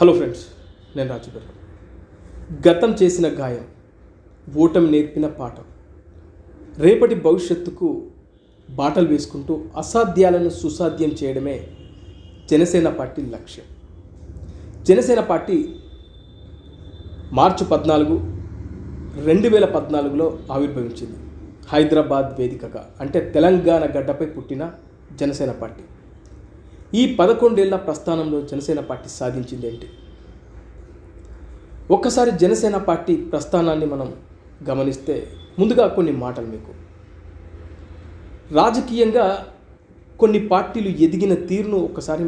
Hello friends నేను రాజుగారు గతం చేసిన గాయం ఓటమి నేర్పిన పాఠం. రేపటి భవిష్యత్తుకు బాటలు వేసుకుంటూ అసాధ్యాలను సుసాధ్యం చేయడమే జనసేన పార్టీ లక్ష్యం. జనసేన పార్టీ మార్చి పద్నాలుగు రెండు వేల పద్నాలుగులో ఆవిర్భవించింది. హైదరాబాద్ వేదికగా అంటే తెలంగాణ గడ్డపై పుట్టిన జనసేన పార్టీ. ఈ పదకొండేళ్ళ ప్రస్థానంలో జనసేన పార్టీ సాధించింది ఏంటి? ఒక్కసారి జనసేన పార్టీ ప్రస్థానాన్ని మనం గమనిస్తే ముందుగా కొన్ని మాటలు మీకు. రాజకీయంగా కొన్ని పార్టీలు ఎదిగిన తీరును ఒక్కసారి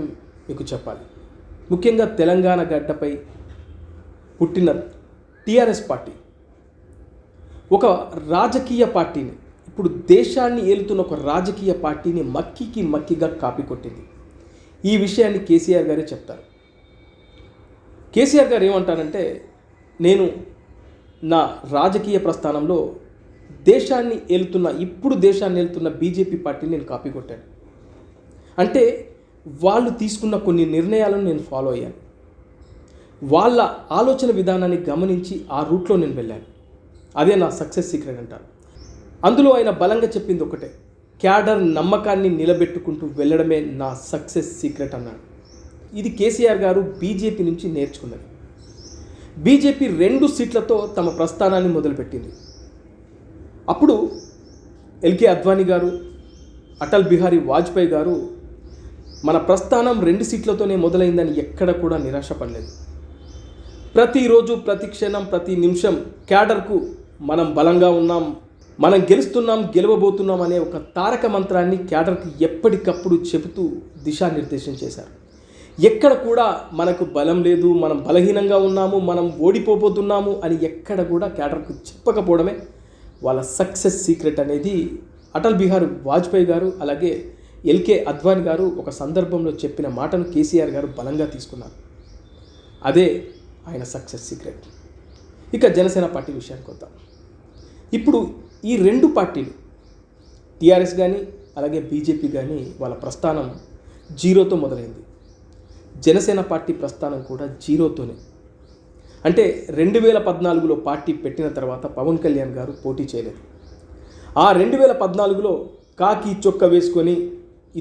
మీకు చెప్పాలి. ముఖ్యంగా తెలంగాణ గడ్డపై పుట్టిన టీఆర్ఎస్ పార్టీ. ఒక రాజకీయ పార్టీని ఇప్పుడు దేశాన్ని ఏలుతున్న ఒక రాజకీయ పార్టీని మక్కికి మక్కిగా కాపీ కొట్టింది. ఈ విషయాన్ని కేసీఆర్ గారే చెప్తారు. కేసీఆర్ గారు ఏమంటారంటే నేను నా రాజకీయ ప్రస్థానంలో దేశాన్ని ఏలుతున్న ఇప్పుడు దేశాన్ని ఏలుతున్న బీజేపీ పార్టీని నేను కాపీ కొట్టాను అంటే వాళ్ళు తీసుకున్న కొన్ని నిర్ణయాలను నేను ఫాలో అయ్యాను. వాళ్ళ ఆలోచన విధానాన్ని గమనించి ఆ రూట్లో నేను వెళ్ళాను. అదే నా సక్సెస్ సీక్రెట్ అంటారు. అందులో ఆయన బలంగా చెప్పింది ఒకటే. క్యాడర్ నమ్మకాన్ని నిలబెట్టుకుంటూ వెళ్ళడమే నా సక్సెస్ సీక్రెట్ అన్నాడు. ఇది కేసీఆర్ గారు బీజేపీ నుంచి నేర్చుకున్నది. బీజేపీ రెండు సీట్లతో తమ ప్రస్థానాన్ని మొదలుపెట్టింది. అప్పుడు ఎల్కే అద్వానీ గారు అటల్ బిహారీ వాజ్పేయి గారు మన ప్రస్థానం రెండు సీట్లతోనే మొదలైందని ఎక్కడ కూడా నిరాశపడలేదు. ప్రతిరోజు ప్రతి క్షణం ప్రతి నిమిషం క్యాడర్కు మనం బలంగా ఉన్నాం మనం గెలుస్తున్నాం గెలవబోతున్నాం అనే ఒక తారక మంత్రాన్ని క్యాడర్కి ఎప్పటికప్పుడు చెబుతూ దిశానిర్దేశం చేశారు. ఎక్కడ కూడా మనకు బలం లేదు మనం బలహీనంగా ఉన్నాము మనం ఓడిపోబోతున్నాము అని ఎక్కడ కూడా క్యాడర్కు చెప్పకపోవడమే వాళ్ళ సక్సెస్ సీక్రెట్ అనేది. అటల్ బిహారీ వాజ్పేయి గారు అలాగే ఎల్కే అద్వాని గారు ఒక సందర్భంలో చెప్పిన మాటను కేసీఆర్ గారు బలంగా తీసుకున్నారు. అదే ఆయన సక్సెస్ సీక్రెట్. ఇక జనసేన పార్టీ విషయానికి వద్దాం. ఇప్పుడు ఈ రెండు పార్టీలు టీఆర్ఎస్ కానీ అలాగే బీజేపీ కానీ వాళ్ళ ప్రస్థానం జీరోతో మొదలైంది. జనసేన పార్టీ ప్రస్థానం కూడా జీరోతోనే. అంటే రెండు వేల పద్నాలుగులో పార్టీ పెట్టిన తర్వాత పవన్ కళ్యాణ్ గారు పోటీ చేయలేదు. ఆ రెండు వేల పద్నాలుగులో కాకి చొక్క వేసుకొని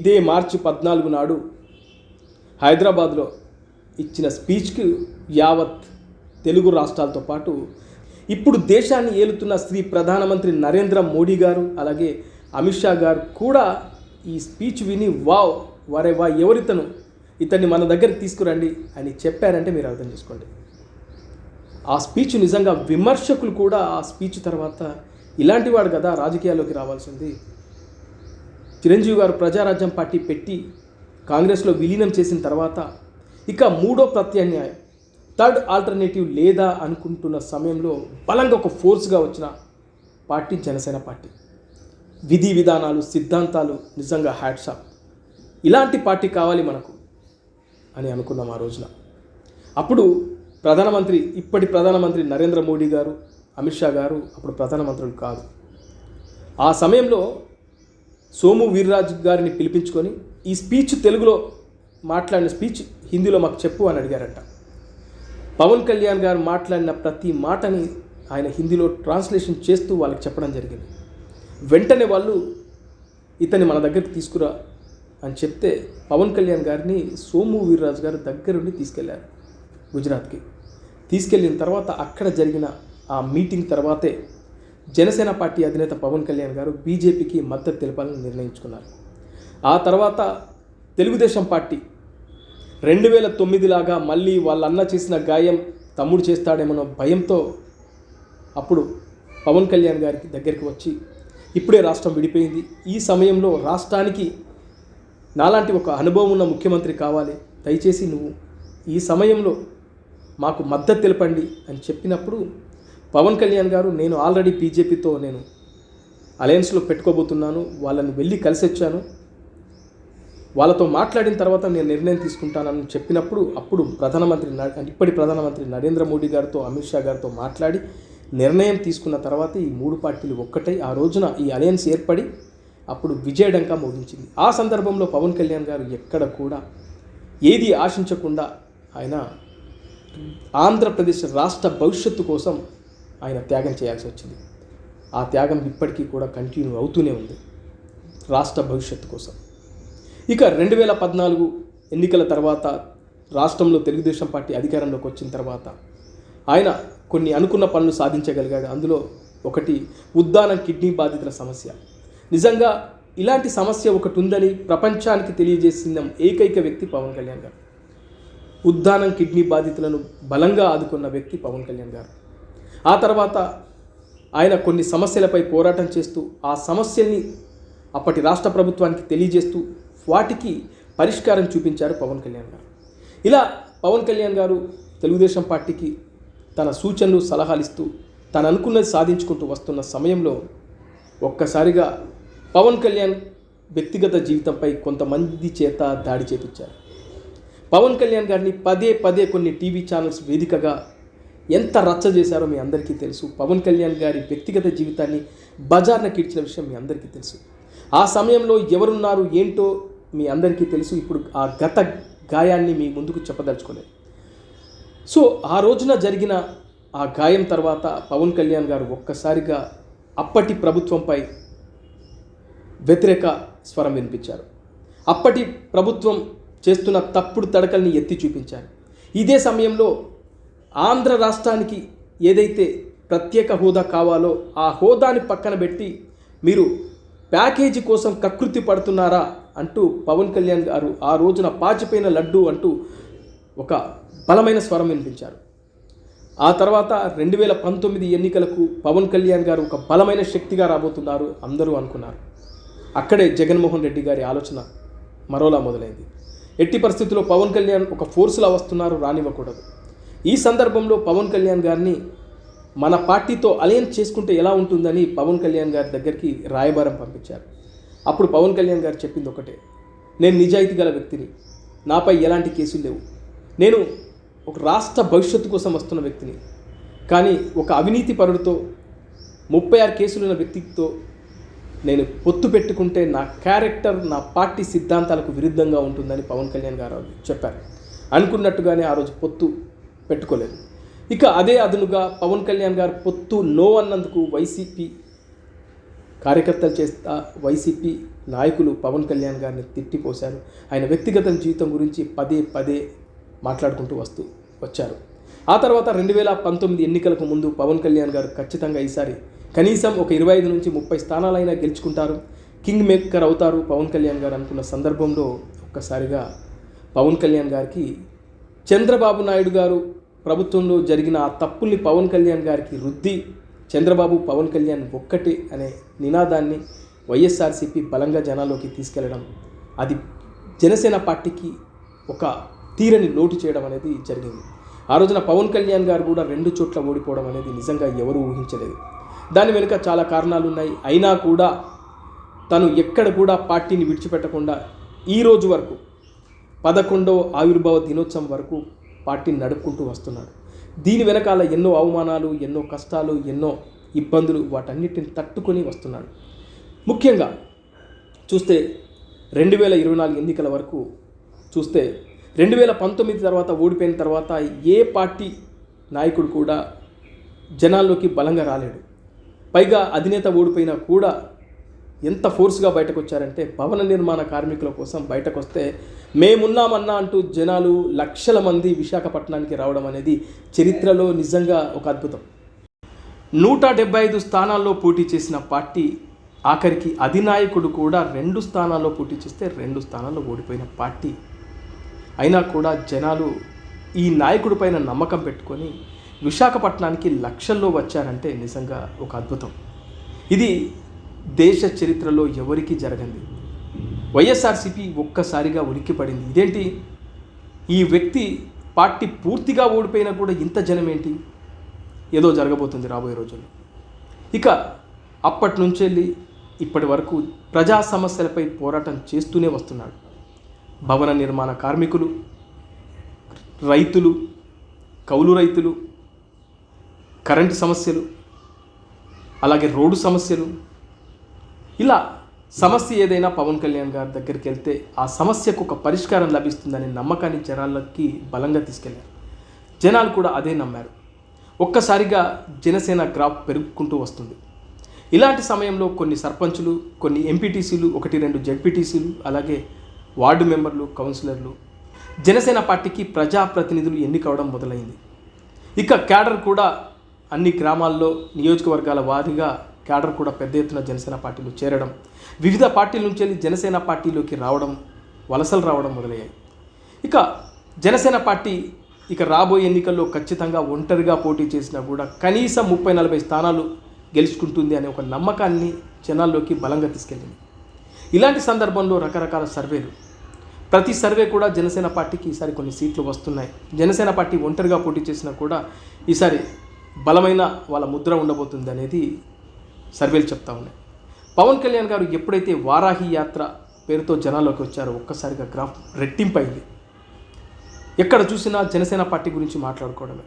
ఇదే మార్చి పద్నాలుగు నాడు హైదరాబాద్లో ఇచ్చిన స్పీచ్కి యావత్ తెలుగు రాష్ట్రాలతో పాటు ఇప్పుడు దేశాన్ని ఏలుతున్న శ్రీ ప్రధానమంత్రి నరేంద్ర మోడీ గారు అలాగే అమిత్ షా గారు కూడా ఈ స్పీచ్ విని వావ్ వరే వా ఎవరితను? ఇతన్ని మన దగ్గరికి తీసుకురండి అని చెప్పారంటే మీరు అర్థం చేసుకోండి. ఆ స్పీచ్ నిజంగా విమర్శకులు కూడా ఆ స్పీచ్ తర్వాత ఇలాంటి వాడు కదా రాజకీయాల్లోకి రావాల్సింది. చిరంజీవి గారు ప్రజారాజ్యం పార్టీ పెట్టి కాంగ్రెస్లో విలీనం చేసిన తర్వాత ఇక మూడో ప్రత్యామ్నాయం థర్డ్ ఆల్టర్నేటివ్ లేదా అనుకుంటున్న సమయంలో బలంగా ఒక ఫోర్స్గా వచ్చిన పార్టీ జనసేన పార్టీ. విధి విధానాలు సిద్ధాంతాలు నిజంగా హ్యాట్సాప్ ఇలాంటి పార్టీ కావాలి మనకు అని అనుకున్నాం ఆ రోజున. అప్పుడు ప్రధానమంత్రి ఇప్పటి ప్రధానమంత్రి నరేంద్ర మోడీ గారు అమిత్ షా గారు అప్పుడు ప్రధానమంత్రులు కాదు. ఆ సమయంలో సోము వీర్రాజు గారిని పిలిపించుకొని ఈ స్పీచ్ తెలుగులో మాట్లాడిన స్పీచ్ హిందీలో మాకు చెప్పు అని అడిగారట. పవన్ కళ్యాణ్ గారు మాట్లాడిన ప్రతి మాటని ఆయన హిందీలో ట్రాన్స్లేషన్ చేస్తూ వాళ్ళకి చెప్పడం జరిగింది. వెంటనే వాళ్ళు ఇతన్ని మన దగ్గరికి తీసుకురా అని చెప్తే పవన్ కళ్యాణ్ గారిని సోము వీర్రాజు గారు దగ్గరుండి తీసుకెళ్ళారు గుజరాత్కి. తీసుకెళ్ళిన తర్వాత అక్కడ జరిగిన ఆ మీటింగ్ తర్వాతే జనసేన పార్టీ అధినేత పవన్ కళ్యాణ్ గారు బీజేపీకి మద్దతు తెలపాలని నిర్ణయించుకున్నారు. ఆ తర్వాత తెలుగుదేశం పార్టీ రెండు వేల తొమ్మిదిలాగా మళ్ళీ వాళ్ళ అన్న చేసిన గాయం తమ్ముడు చేస్తాడేమో భయంతో అప్పుడు పవన్ కళ్యాణ్ గారికి దగ్గరికి వచ్చి ఇప్పుడే రాష్ట్రం విడిపోయింది. ఈ సమయంలో రాష్ట్రానికి నాలాంటి ఒక అనుభవం ఉన్న ముఖ్యమంత్రి కావాలి. దయచేసి నువ్వు ఈ సమయంలో మాకు మద్దతు తెలపండి అని చెప్పినప్పుడు పవన్ కళ్యాణ్ గారు నేను ఆల్రెడీ బీజేపీతో నేను అలయన్స్లో పెట్టుకోబోతున్నాను. వాళ్ళని వెళ్ళి కలిసి వచ్చాను వాళ్ళతో మాట్లాడిన తర్వాత నేను నిర్ణయం తీసుకుంటానని చెప్పినప్పుడు అప్పుడు ప్రధానమంత్రి ఇప్పటి ప్రధానమంత్రి నరేంద్ర మోడీ గారితో అమిత్ షా గారితో మాట్లాడి నిర్ణయం తీసుకున్న తర్వాత ఈ మూడు పార్టీలు ఒక్కటై. ఆ రోజున ఈ అలయన్స్ ఏర్పడి అప్పుడు విజయడంకా ముగించింది. ఆ సందర్భంలో పవన్ కళ్యాణ్ గారు ఎక్కడ కూడా ఏది ఆశించకుండా ఆయన ఆంధ్రప్రదేశ్ రాష్ట్ర భవిష్యత్తు కోసం ఆయన త్యాగం చేయాల్సి వచ్చింది. ఆ త్యాగం ఇప్పటికీ కూడా కంటిన్యూ అవుతూనే ఉంది. రాష్ట్ర భవిష్యత్తు కోసం. ఇక రెండు వేల పద్నాలుగు ఎన్నికల తర్వాత రాష్ట్రంలో తెలుగుదేశం పార్టీ అధికారంలోకి వచ్చిన తర్వాత ఆయన కొన్ని అనుకున్న పనులు సాధించగలిగాడు. అందులో ఒకటి ఉద్దానం కిడ్నీ బాధితుల సమస్య. నిజంగా ఇలాంటి సమస్య ఒకటి ఉందని ప్రపంచానికి తెలియజేసిన ఏకైక వ్యక్తి పవన్ కళ్యాణ్ గారు. ఉద్దానం కిడ్నీ బాధితులను బలంగా ఆదుకున్న వ్యక్తి పవన్ కళ్యాణ్ గారు. ఆ తర్వాత ఆయన కొన్ని సమస్యలపై పోరాటం చేస్తూ ఆ సమస్యల్ని అప్పటి రాష్ట్ర ప్రభుత్వానికి తెలియజేస్తూ వాటికి పరిష్కారం చూపించారు పవన్ కళ్యాణ్ గారు. ఇలా పవన్ కళ్యాణ్ గారు తెలుగుదేశం పార్టీకి తన సూచనలు సలహాలు ఇస్తూ తను అనుకున్నది సాధించుకుంటూ వస్తున్న సమయంలో ఒక్కసారిగా పవన్ కళ్యాణ్ వ్యక్తిగత జీవితంపై కొంతమంది చేత దాడి చేపించారు. పవన్ కళ్యాణ్ గారిని పదే పదే కొన్ని టీవీ ఛానల్స్ వేదికగా ఎంత రచ్చ చేశారో మీ అందరికీ తెలుసు. పవన్ కళ్యాణ్ గారి వ్యక్తిగత జీవితాన్ని బజార్న కీడ్చిన విషయం మీ అందరికీ తెలుసు. ఆ సమయంలో ఎవరున్నారు ఏంటో మీ అందరికీ తెలుసు ఇప్పుడు ఆ గత గాయాన్ని మీ ముందుకు చెప్పదలుచుకోలేదు. సో ఆ రోజున జరిగిన ఆ గాయం తర్వాత పవన్ కళ్యాణ్ గారు ఒక్కసారిగా అప్పటి ప్రభుత్వంపై వ్యతిరేక స్వరం వినిపించారు. అప్పటి ప్రభుత్వం చేస్తున్న తప్పుడు తడకల్ని ఎత్తి చూపించారు. ఇదే సమయంలో ఆంధ్ర రాష్ట్రానికి ఏదైతే ప్రత్యేక హోదా కావాలో ఆ హోదాని పక్కన పెట్టి మీరు ప్యాకేజీ కోసం కకృతి పడుతున్నారా అంటూ పవన్ కళ్యాణ్ గారు ఆ రోజున పాచిపోయిన లడ్డు అంటూ ఒక బలమైన స్వరం వినిపించారు. ఆ తర్వాత రెండు వేల పంతొమ్మిది ఎన్నికలకు పవన్ కళ్యాణ్ గారు ఒక బలమైన శక్తిగా రాబోతున్నారు అందరూ అనుకున్నారు. అక్కడే జగన్మోహన్ రెడ్డి గారి ఆలోచన మరోలా మొదలైంది. ఎట్టి పరిస్థితుల్లో పవన్ కళ్యాణ్ ఒక ఫోర్సులా వస్తున్నారు రానివ్వకూడదు. ఈ సందర్భంలో పవన్ కళ్యాణ్ గారిని మన పార్టీతో అలయన్స్ చేసుకుంటే ఎలా ఉంటుందని పవన్ కళ్యాణ్ గారి దగ్గరికి రాయబారం పంపించారు. అప్పుడు పవన్ కళ్యాణ్ గారు చెప్పింది ఒకటే. నేను నిజాయితీ గల వ్యక్తిని. నాపై ఎలాంటి కేసులు లేవు. నేను ఒక రాష్ట్ర భవిష్యత్తు కోసం వస్తున్న వ్యక్తిని. కానీ ఒక అవినీతి పరుడితో ముప్పై ఆరు కేసులున్న వ్యక్తితో నేను పొత్తు పెట్టుకుంటే నా క్యారెక్టర్ నా పార్టీ సిద్ధాంతాలకు విరుద్ధంగా ఉంటుందని పవన్ కళ్యాణ్ గారు చెప్పారు. అనుకున్నట్టుగానే ఆ రోజు పొత్తు పెట్టుకోలేదు. ఇక అదే అదునుగా పవన్ కళ్యాణ్ గారు పొత్తు నో అన్నందుకు వైసీపీ కార్యకర్తలు చేస్తా వైసీపీ నాయకులు పవన్ కళ్యాణ్ గారిని తిట్టిపోశారు. ఆయన వ్యక్తిగత జీవితం గురించి పదే పదే మాట్లాడుకుంటూ వస్తూ వచ్చారు. ఆ తర్వాత రెండు వేల పంతొమ్మిది ఎన్నికలకు ముందు పవన్ కళ్యాణ్ గారు ఖచ్చితంగా ఈసారి కనీసం ఒక ఇరవై ఐదు నుంచి ముప్పై స్థానాలైనా గెలుచుకుంటారు. కింగ్ మేకర్ అవుతారు పవన్ కళ్యాణ్ గారు అనుకున్న సందర్భంలో ఒక్కసారిగా పవన్ కళ్యాణ్ గారికి చంద్రబాబు నాయుడు గారు ప్రభుత్వంలో జరిగిన ఆ తప్పుల్ని పవన్ కళ్యాణ్ గారికి రుద్ది చంద్రబాబు పవన్ కళ్యాణ్ ఒక్కటి అనే నినాదాన్ని వైఎస్ఆర్సీపీ బలంగా జనాల్లోకి తీసుకెళ్ళడం అది జనసేన పార్టీకి ఒక తీరని లోటు చేయడం అనేది జరిగింది. ఆ రోజున పవన్ కళ్యాణ్ గారు కూడా రెండు చోట్ల ఓడిపోవడం అనేది నిజంగా ఎవరూ ఊహించలేదు. దాని వెనుక చాలా కారణాలు ఉన్నాయి అయినా కూడా తను ఎక్కడ కూడా పార్టీని విడిచిపెట్టకుండా ఈ రోజు వరకు పదకొండవ ఆవిర్భావ దినోత్సవం వరకు పార్టీని నడుపుకుంటూ వస్తున్నాడు. దీని వెనకాల ఎన్నో అవమానాలు ఎన్నో కష్టాలు ఎన్నో ఇబ్బందులు వాటన్నిటిని తట్టుకొని వస్తున్నాడు. ముఖ్యంగా చూస్తే రెండు వేల ఇరవై నాలుగు ఎన్నికల వరకు చూస్తే రెండు వేల పంతొమ్మిది తర్వాత ఓడిపోయిన తర్వాత ఏ పార్టీ నాయకుడు కూడా జనాల్లోకి బలంగా రాలేడు. పైగా అధినేత ఓడిపోయినా కూడా ఎంత ఫోర్స్గా బయటకు వచ్చారంటే భవన నిర్మాణ కార్మికుల కోసం బయటకు వస్తే మేమున్నామన్నా అంటూ జనాలు లక్షల మంది విశాఖపట్నానికి రావడం అనేది చరిత్రలో నిజంగా ఒక అద్భుతం. నూట డెబ్బై ఐదు స్థానాల్లో పోటీ చేసిన పార్టీ ఆఖరికి అధినాయకుడు కూడా రెండు స్థానాల్లో పోటీ చేస్తే రెండు స్థానాల్లో ఓడిపోయిన పార్టీ. అయినా కూడా జనాలు ఈ నాయకుడి పైన నమ్మకం పెట్టుకొని విశాఖపట్నానికి లక్షల్లో వచ్చారంటే నిజంగా ఒక అద్భుతం. ఇది దేశ చరిత్రలో ఎవరికీ జరగంది? వైఎస్ఆర్సీపీ ఒక్కసారిగా ఉలిక్కిపడింది. ఇదేంటి? ఈ వ్యక్తి పార్టీ పూర్తిగా ఓడిపోయినా కూడా ఇంత జనం ఏంటి? ఏదో జరగబోతుంది రాబోయే రోజుల్లో. ఇక అప్పటి నుంచి ఇప్పటి వరకు ప్రజా సమస్యలపై పోరాటం చేస్తూనే వస్తున్నాడు. భవన నిర్మాణ కార్మికులు రైతులు కౌలు రైతులు కరెంటు సమస్యలు అలాగే రోడ్డు సమస్యలు ఇలా సమస్య ఏదైనా పవన్ కళ్యాణ్ గారి దగ్గరికి వెళ్తే ఆ సమస్యకు ఒక పరిష్కారం లభిస్తుందనే నమ్మకాన్ని జనాలకి బలంగా తీసుకెళ్ళారు జనాలు కూడా అదే నమ్మారు. ఒక్కసారిగా జనసేన గ్రాఫ్ పెరుగుకుంటూ వస్తుంది. ఇలాంటి సమయంలో కొన్ని సర్పంచులు కొన్ని ఎంపీటీసీలు ఒకటి రెండు జడ్పీటీసీలు అలాగే వార్డు మెంబర్లు కౌన్సిలర్లు జనసేన పార్టీకి ప్రజాప్రతినిధులు ఎన్నికవడం మొదలైంది. ఇక క్యాడర్ కూడా అన్ని గ్రామాల్లో నియోజకవర్గాల వారీగా క్యాడర్ కూడా పెద్ద ఎత్తున జనసేన పార్టీలో చేరడం వివిధ పార్టీల నుంచి వెళ్ళి జనసేన పార్టీలోకి రావడం వలసలు రావడం మొదలయ్యాయి. ఇక జనసేన పార్టీ ఇక రాబోయే ఎన్నికల్లో ఖచ్చితంగా ఒంటరిగా పోటీ చేసినా కూడా కనీసం ముప్పై నలభై స్థానాలు గెలుచుకుంటుంది అనే ఒక నమ్మకాన్ని జనాల్లోకి బలంగా తీసుకెళ్ళింది. ఇలాంటి సందర్భంలో రకరకాల సర్వేలు. ప్రతి సర్వే కూడా జనసేన పార్టీకి ఈసారి కొన్ని సీట్లు వస్తున్నాయి. జనసేన పార్టీ ఒంటరిగా పోటీ చేసినా కూడా ఈసారి బలమైన వాళ్ళ ముద్ర ఉండబోతుంది అనేది సర్వేలు చెప్తా ఉన్నాయి. పవన్ కళ్యాణ్ గారు ఎప్పుడైతే వారాహి యాత్ర పేరుతో జనాల్లోకి వచ్చారో ఒక్కసారిగా గ్రాఫ్ రెట్టింపైంది ఎక్కడ చూసినా జనసేన పార్టీ గురించి మాట్లాడుకోవడమే.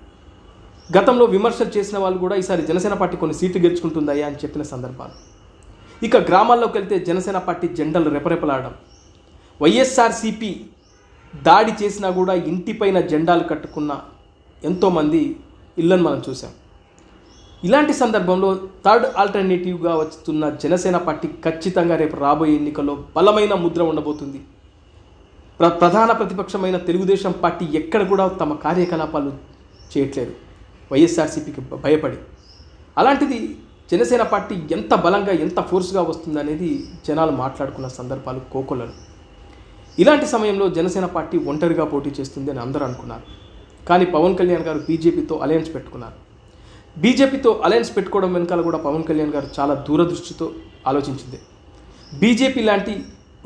గతంలో విమర్శలు చేసిన వాళ్ళు కూడా ఈసారి జనసేన పార్టీ కొన్ని సీట్లు గెలుచుకుంటుందయ్యా అని చెప్పిన సందర్భాలు. ఇక గ్రామాల్లోకి వెళ్తే జనసేన పార్టీ జెండలు రెపరెపలాడడం. వైఎస్ఆర్సిపి దాడి చేసినా కూడా ఇంటిపైన జెండాలు కట్టుకున్న ఎంతోమంది ఇళ్ళను మనం చూసాం ఇలాంటి సందర్భంలో థర్డ్ ఆల్టర్నేటివ్గా వస్తున్న జనసేన పార్టీ ఖచ్చితంగా రేపు రాబోయే ఎన్నికల్లో బలమైన ముద్ర ఉండబోతుంది. ప్ర ప్రధాన ప్రతిపక్షమైన తెలుగుదేశం పార్టీ ఎక్కడ కూడా తమ కార్యకలాపాలు చేయట్లేదు. వైఎస్ఆర్సీపీకి భయపడి. అలాంటిది జనసేన పార్టీ ఎంత బలంగా ఎంత ఫోర్స్గా వస్తుందనేది జనాలు మాట్లాడుకున్న సందర్భాలు కోకొల్లలు. ఇలాంటి సమయంలో జనసేన పార్టీ ఒంటరిగా పోటీ చేస్తుంది అని అందరూ అనుకున్నారు. కానీ పవన్ కళ్యాణ్ గారు బీజేపీతో అలయన్స్ పెట్టుకున్నారు. బీజేపీతో అలయన్స్ పెట్టుకోవడం వెనకాల కూడా పవన్ కళ్యాణ్ గారు చాలా దూరదృష్టితో ఆలోచించింది. బీజేపీ లాంటి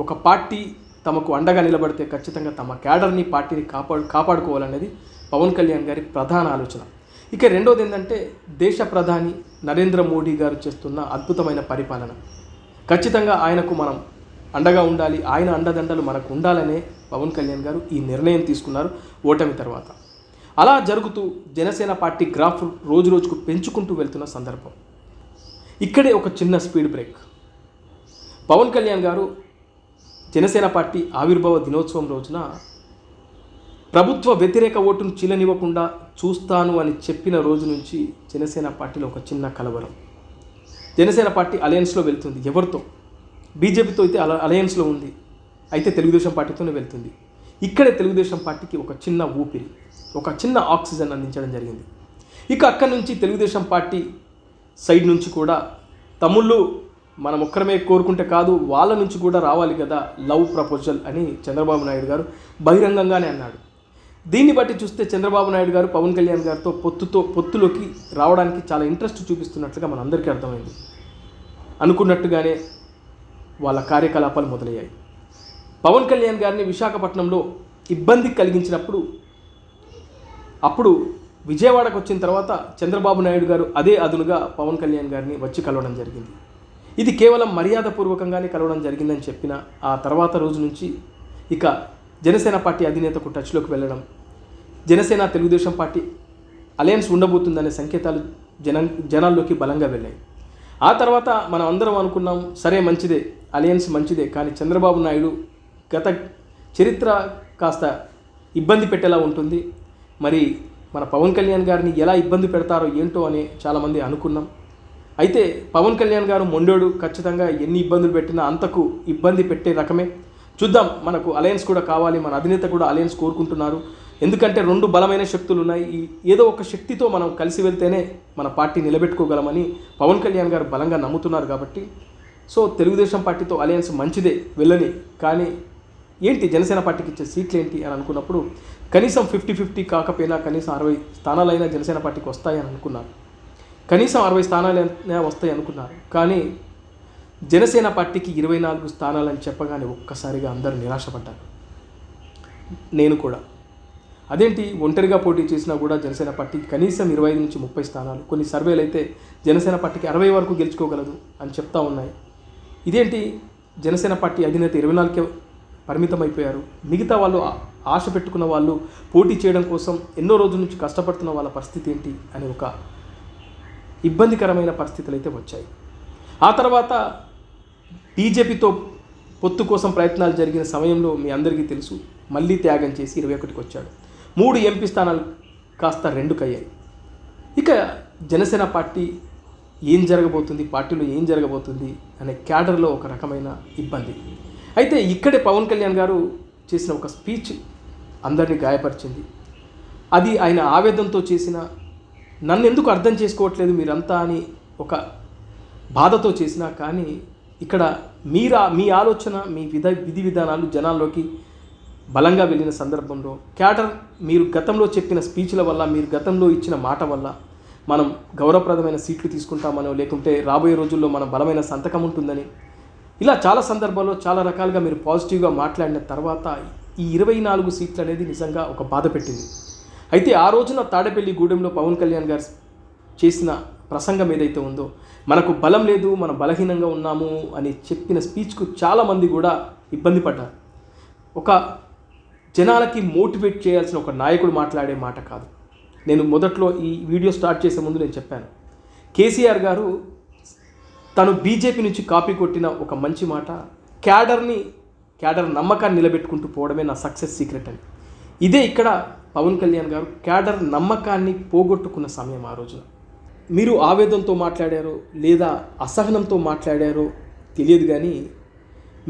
ఒక పార్టీ తమకు అండగా నిలబడితే ఖచ్చితంగా తమ క్యాడర్ని పార్టీని కాపాడు కాపాడుకోవాలనేది పవన్ కళ్యాణ్ గారి ప్రధాన ఆలోచన. ఇక రెండోది ఏంటంటే దేశ ప్రధాని నరేంద్ర మోడీ గారు చేస్తున్న అద్భుతమైన పరిపాలన. ఖచ్చితంగా ఆయనకు మనం అండగా ఉండాలి ఆయన అండదండలు మనకు ఉండాలనే పవన్ కళ్యాణ్ గారు ఈ నిర్ణయం తీసుకున్నారు ఓటమి తర్వాత. అలా జరుగుతూ జనసేన పార్టీ గ్రాఫ్ రోజు రోజుకు పెంచుకుంటూ వెళ్తున్న సందర్భం. ఇక్కడే ఒక చిన్న స్పీడ్ బ్రేక్. పవన్ కళ్యాణ్ గారు జనసేన పార్టీ ఆవిర్భావ దినోత్సవం రోజున ప్రభుత్వ వ్యతిరేక ఓటును చీలనివ్వకుండా చూస్తాను అని చెప్పిన రోజు నుంచి జనసేన పార్టీలో ఒక చిన్న కలవరం. జనసేన పార్టీ అలయన్స్లో వెళ్తుంది ఎవరితో? బీజేపీతో అయితే అల అలయన్స్లో ఉంది. అయితే తెలుగుదేశం పార్టీతోనే వెళ్తుంది. ఇక్కడే తెలుగుదేశం పార్టీకి ఒక చిన్న ఊపిరి ఒక చిన్న ఆక్సిజన్ అందించడం జరిగింది. ఇక అక్కడి నుంచి తెలుగుదేశం పార్టీ సైడ్ నుంచి కూడా తమ్ముళ్ళు మనం ఒక్కరమే కోరుకుంటే కాదు వాళ్ళ నుంచి కూడా రావాలి కదా లవ్ ప్రపోజల్ అని చంద్రబాబు నాయుడు గారు బహిరంగంగానే అన్నాడు. దీన్ని బట్టి చూస్తే చంద్రబాబు నాయుడు గారు పవన్ కళ్యాణ్ గారితో పొత్తుతో పొత్తులోకి రావడానికి చాలా ఇంట్రెస్ట్ చూపిస్తున్నట్లుగా మన అందరికీ అర్థమైంది. అనుకున్నట్టుగానే వాళ్ళ కార్యకలాపాలు మొదలయ్యాయి. పవన్ కళ్యాణ్ గారిని విశాఖపట్నంలో ఇబ్బంది కలిగించినప్పుడు అప్పుడు విజయవాడకు వచ్చిన తర్వాత చంద్రబాబు నాయుడు గారు అదే అదునుగా పవన్ కళ్యాణ్ గారిని వచ్చి కలవడం జరిగింది. ఇది కేవలం మర్యాదపూర్వకంగానే కలవడం జరిగిందని చెప్పిన ఆ తర్వాత రోజు నుంచి ఇక జనసేన పార్టీ అధినేతకు టచ్లోకి వెళ్ళడం జనసేన తెలుగుదేశం పార్టీ అలయన్స్ ఉండబోతుందనే సంకేతాలు జన జనాల్లోకి బలంగా వెళ్ళాయి. ఆ తర్వాత మనం అందరం అనుకున్నాం సరే మంచిదే అలయన్స్ మంచిదే కానీ చంద్రబాబు నాయుడు గత చరిత్ర కాస్త ఇబ్బంది పెట్టేలా ఉంటుంది. మరి మన పవన్ కళ్యాణ్ గారిని ఎలా ఇబ్బంది పెడతారో ఏంటో అని చాలామంది అనుకున్నాం. అయితే పవన్ కళ్యాణ్ గారు మొండోడు ఖచ్చితంగా ఎన్ని ఇబ్బందులు పెట్టినా అంతకు ఇబ్బంది పెట్టే రకమే. చూద్దాం మనకు అలయన్స్ కూడా కావాలి మన అధినేత కూడా అలయన్స్ కోరుకుంటున్నారు. ఎందుకంటే రెండు బలమైన శక్తులు ఉన్నాయి. ఈ ఏదో ఒక శక్తితో మనం కలిసి వెళ్తేనే మన పార్టీ నిలబెట్టుకోగలమని పవన్ కళ్యాణ్ గారు బలంగా నమ్ముతున్నారు కాబట్టి. సో తెలుగుదేశం పార్టీతో అలయన్స్ మంచిదే వెళ్ళని. కానీ ఏంటి జనసేన పార్టీకి ఇచ్చే సీట్లు ఏంటి అని అనుకున్నప్పుడు కనీసం ఫిఫ్టీ ఫిఫ్టీ కాకపోయినా కనీసం అరవై స్థానాలైనా జనసేన పార్టీకి వస్తాయని అనుకున్నారు. కనీసం అరవై స్థానాలైనా వస్తాయి అనుకున్నారు. కానీ జనసేన పార్టీకి ఇరవై నాలుగు స్థానాలని చెప్పగానే ఒక్కసారిగా అందరూ నిరాశపడ్డారు. నేను కూడా. అదేంటి? ఒంటరిగా పోటీ చేసినా కూడా జనసేన పార్టీకి కనీసం ఇరవై ఐదు నుంచి ముప్పై స్థానాలు. కొన్ని సర్వేలు అయితే జనసేన పార్టీకి అరవై వరకు గెలుచుకోగలదు అని చెప్తా ఉన్నాయి. ఇదేంటి? జనసేన పార్టీ అధినేత ఇరవై నాలుగుకే పరిమితం అయిపోయారు మిగతా వాళ్ళు ఆశ పెట్టుకున్న వాళ్ళు పోటీ చేయడం కోసం ఎన్నో రోజుల నుంచి కష్టపడుతున్న వాళ్ళ పరిస్థితి ఏంటి అని ఒక ఇబ్బందికరమైన పరిస్థితులు అయితే వచ్చాయి. ఆ తర్వాత బీజేపీతో పొత్తు కోసం ప్రయత్నాలు జరిగిన సమయంలో మీ అందరికీ తెలుసు మళ్ళీ త్యాగం చేసి ఇరవై ఒకటికి వచ్చాడు. మూడు ఎంపీ స్థానాలు కాస్త రెండుకయ్యాయి. ఇక జనసేన పార్టీ ఏం జరగబోతుంది పార్టీలో ఏం జరగబోతుంది అనే క్యాడర్లో ఒక రకమైన ఇబ్బంది. అయితే ఇక్కడే పవన్ కళ్యాణ్ గారు చేసిన ఒక స్పీచ్ అందరినీ గాయపరిచింది. అది ఆయన ఆవేదనతో చేసిన నన్ను ఎందుకు అర్థం చేసుకోవట్లేదు మీరంతా అని ఒక బాధతో చేసినా కానీ ఇక్కడ మీరా మీ ఆలోచన మీ విధ విధి విధానాలు జనాల్లోకి బలంగా వెళ్ళిన సందర్భంలో క్యాటర్ మీరు గతంలో చెప్పిన స్పీచ్ల వల్ల మీరు గతంలో ఇచ్చిన మాట వల్ల మనం గౌరవప్రదమైన సీట్లు తీసుకుంటామనో లేకుంటే రాబోయే రోజుల్లో మన బలమైన సంతకం ఉంటుందని ఇలా చాలా సందర్భాల్లో చాలా రకాలుగా మీరు పాజిటివ్గా మాట్లాడిన తర్వాత ఈ ఇరవై నాలుగు సీట్లు అనేది నిజంగా ఒక బాధ పెట్టింది. అయితే ఆ రోజున తాడేపల్లి గూడెంలో పవన్ కళ్యాణ్ గారు చేసిన ప్రసంగం ఏదైతే ఉందో మనకు బలం లేదు మనం బలహీనంగా ఉన్నాము అని చెప్పిన స్పీచ్కు చాలామంది కూడా ఇబ్బంది పడ్డారు. ఒక జనాలకి మోటివేట్ చేయాల్సిన ఒక నాయకుడు మాట్లాడే మాట కాదు. నేను మొదట్లో ఈ వీడియో స్టార్ట్ చేసే ముందు నేను చెప్పాను. కేసీఆర్ గారు తను బీజేపీ నుంచి కాపీ కొట్టిన ఒక మంచి మాట క్యాడర్ని క్యాడర్ నమ్మకాన్ని నిలబెట్టుకుంటూ పోవడమే నా సక్సెస్ సీక్రెట్ అని. ఇదే ఇక్కడ పవన్ కళ్యాణ్ గారు క్యాడర్ నమ్మకాన్ని పోగొట్టుకున్న సమయం ఆ రోజున. మీరు ఆవేదంతో మాట్లాడారో లేదా అసహనంతో మాట్లాడారో తెలియదు కానీ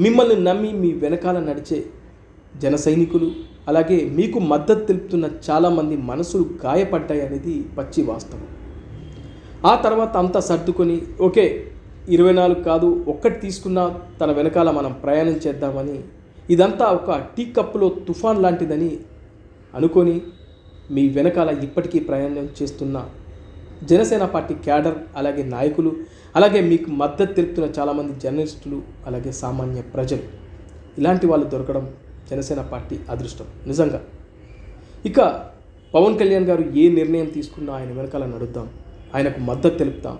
మిమ్మల్ని నమ్మి మీ వెనకాల నడిచే జన సైనికులు అలాగే మీకు మద్దతు తెలుపుతున్న చాలామంది మనసులు గాయపడ్డాయి అనేది పచ్చి వాస్తవం. ఆ తర్వాత అంతా సర్దుకొని ఓకే ఇరవై నాలుగు కాదు ఒక్కటి తీసుకున్నా తన వెనకాల మనం ప్రయాణం చేద్దామని. ఇదంతా ఒక టీ కప్పులో తుఫాన్ లాంటిదని అనుకొని మీ వెనకాల ఇప్పటికీ ప్రయాణం చేస్తున్న జనసేన పార్టీ క్యాడర్ అలాగే నాయకులు అలాగే మీకు మద్దతు తెలుపుతున్న చాలామంది జర్నలిస్టులు అలాగే సామాన్య ప్రజలు. ఇలాంటి వాళ్ళు దొరకడం జనసేన పార్టీ అదృష్టం నిజంగా. ఇక పవన్ కళ్యాణ్ గారు ఏ నిర్ణయం తీసుకున్నా ఆయన వెనకాల నడుద్దాం ఆయనకు మద్దతు తెలుపుతాం.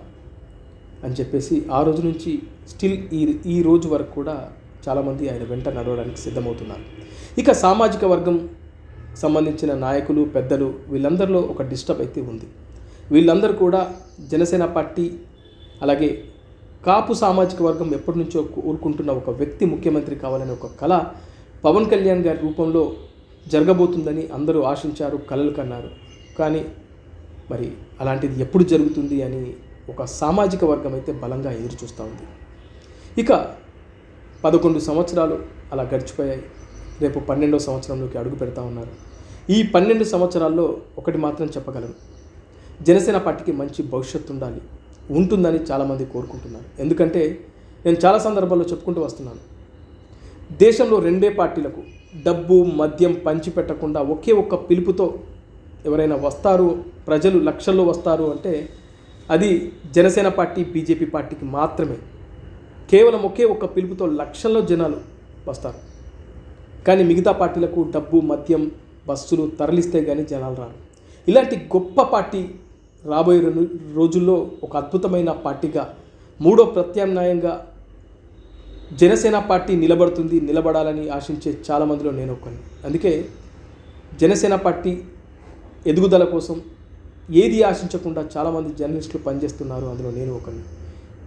అని చెప్పేసి ఆ రోజు నుంచి స్టిల్ ఈ ఈ రోజు వరకు కూడా చాలామంది ఆయన వెంట నడవడానికి సిద్ధమవుతున్నారు. ఇక సామాజిక వర్గం సంబంధించిన నాయకులు పెద్దలు వీళ్ళందరిలో ఒక డిస్టర్బ్ అయితే ఉంది. వీళ్ళందరూ కూడా జనసేన పార్టీ అలాగే కాపు సామాజిక వర్గం ఎప్పటి నుంచో ఊరుకుంటున్న ఒక వ్యక్తి ముఖ్యమంత్రి కావాలనే ఒక కళ పవన్ కళ్యాణ్ గారి రూపంలో జరగబోతుందని అందరూ ఆశించారు కలలు కన్నారు. కానీ మరి అలాంటిది ఎప్పుడు జరుగుతుంది అని ఒక సామాజిక వర్గం అయితే బలంగా ఎదురు చూస్తూ ఉంది. ఇక పదకొండు సంవత్సరాలు అలా గడిచిపోయాయి. రేపు పన్నెండో సంవత్సరంలోకి అడుగు పెడతా ఉన్నారు. ఈ పన్నెండు సంవత్సరాల్లో ఒకటి మాత్రం చెప్పగలను. జనసేన పార్టీకి మంచి భవిష్యత్తు ఉండాలి. ఉంటుందని చాలామంది కోరుకుంటున్నారు. ఎందుకంటే నేను చాలా సందర్భాల్లో చెప్పుకుంటూ వస్తున్నాను. దేశంలో రెండే పార్టీలకు డబ్బు మద్యం పంచిపెట్టకుండా ఒకే ఒక్క పిలుపుతో ఎవరైనా వస్తారు ప్రజలు లక్షల్లో వస్తారు అంటే అది జనసేన పార్టీ బీజేపీ పార్టీకి మాత్రమే. కేవలం ఒకే ఒక్క పిలుపుతో లక్షల్లో జనాలు వస్తారు. కానీ మిగతా పార్టీలకు డబ్బు మద్యం బస్సులు తరలిస్తే కానీ జనాలు రారు. ఇలాంటి గొప్ప పార్టీ రాబోయే రెండు రోజుల్లో ఒక అద్భుతమైన పార్టీగా మూడో ప్రత్యామ్నాయంగా జనసేన పార్టీ నిలబడుతుంది నిలబడాలని ఆశించే చాలామందిలో నేను ఒకని అందుకే జనసేన పార్టీ ఎదుగుదల కోసం ఏది ఆశించకుండా చాలామంది జర్నలిస్టులు పనిచేస్తున్నారు. అందులో నేను ఒకరిని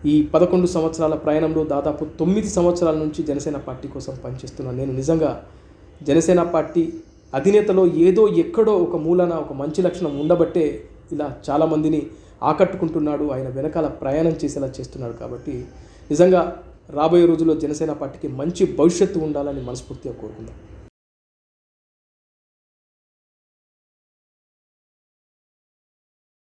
ఈ పదకొండు సంవత్సరాల ప్రయాణంలో దాదాపు తొమ్మిది సంవత్సరాల నుంచి జనసేన పార్టీ కోసం పనిచేస్తున్నాను. నేను నిజంగా జనసేన పార్టీ అధినేతలో ఏదో ఎక్కడో ఒక మూలన ఒక మంచి లక్షణం ఉండబట్టే ఇలా చాలామందిని ఆకట్టుకుంటున్నాడు. ఆయన వెనకాల ప్రయాణం చేసేలా చేస్తున్నాడు కాబట్టి నిజంగా రాబోయే రోజుల్లో జనసేన పార్టీకి మంచి భవిష్యత్తు ఉండాలని మనస్ఫూర్తిగా కోరుకుందాం.